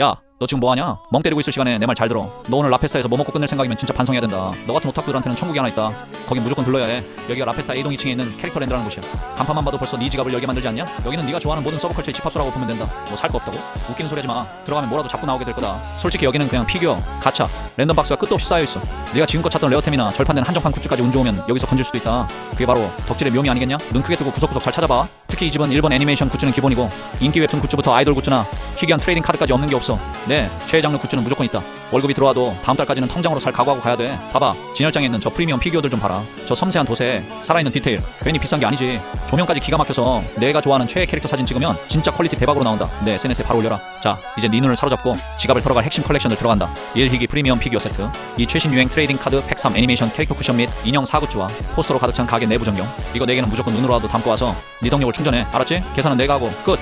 야, 너 지금 뭐하냐? 멍 때리고 있을 시간에 내 말 잘 들어. 너 오늘 라페스타에서 뭐 먹고 끝낼 생각이면 진짜 반성해야 된다. 너 같은 오타쿠들한테는 천국이 하나 있다. 거긴 무조건 들러야 해. 여기가 라페스타 A동 2층에 있는 캐릭터랜드라는 곳이야. 간판만 봐도 벌써 네 지갑을 열게 만들지 않냐? 여기는 네가 좋아하는 모든 서브컬처의 집합소라고 보면 된다. 뭐 살 거 없다고? 웃기는 소리 하지 마. 들어가면 뭐라도 자꾸 나오게 될 거다. 솔직히 여기는 그냥 피규어, 가차, 랜덤 박스가 끝도 없이 쌓여 있어. 네가 지금껏 찾던 레어템이나 절판된 한정판 굿즈까지 운 좋으면 여기서 건질 수도 있다. 그게 바로 덕질의 묘미 아니겠냐? 눈 크게 뜨고 구석구석 잘 찾아봐. 특히 이 집은 일본 애니메이션 굿즈는 기본이고 인기 웹툰 굿즈부터 아이돌 굿즈나 희귀한 트레이딩 카드까지 없는 게 없어. 네, 최애 장르 굿즈는 무조건 있다. 월급이 들어와도 다음 달까지는 통장으로 살 각오하고 가야 돼. 봐봐, 진열장에 있는 저 프리미엄 피규어들 좀 봐라. 저 섬세한 도세, 살아있는 디테일, 괜히 비싼 게 아니지. 조명까지 기가 막혀서 내가 좋아하는 최애 캐릭터 사진 찍으면 진짜 퀄리티 대박으로 나온다. 내 SNS에 바로 올려라. 자, 이제 네 눈을 사로잡고 지갑을 털어갈 핵심 컬렉션을 들어간다. 1희귀 프리미엄 피규어 세트, 이 최신 유행 트레이딩 카드 팩 3 애니메이션 캐릭터 쿠션 및 인형 사굿즈와 포스터로 가득 찬 가게 내부 전경. 이거 네 개는 무조건 눈으로 라도 담고 와서 네 덕력을 충전해. 알았지? 계산은 내가 하고 끝.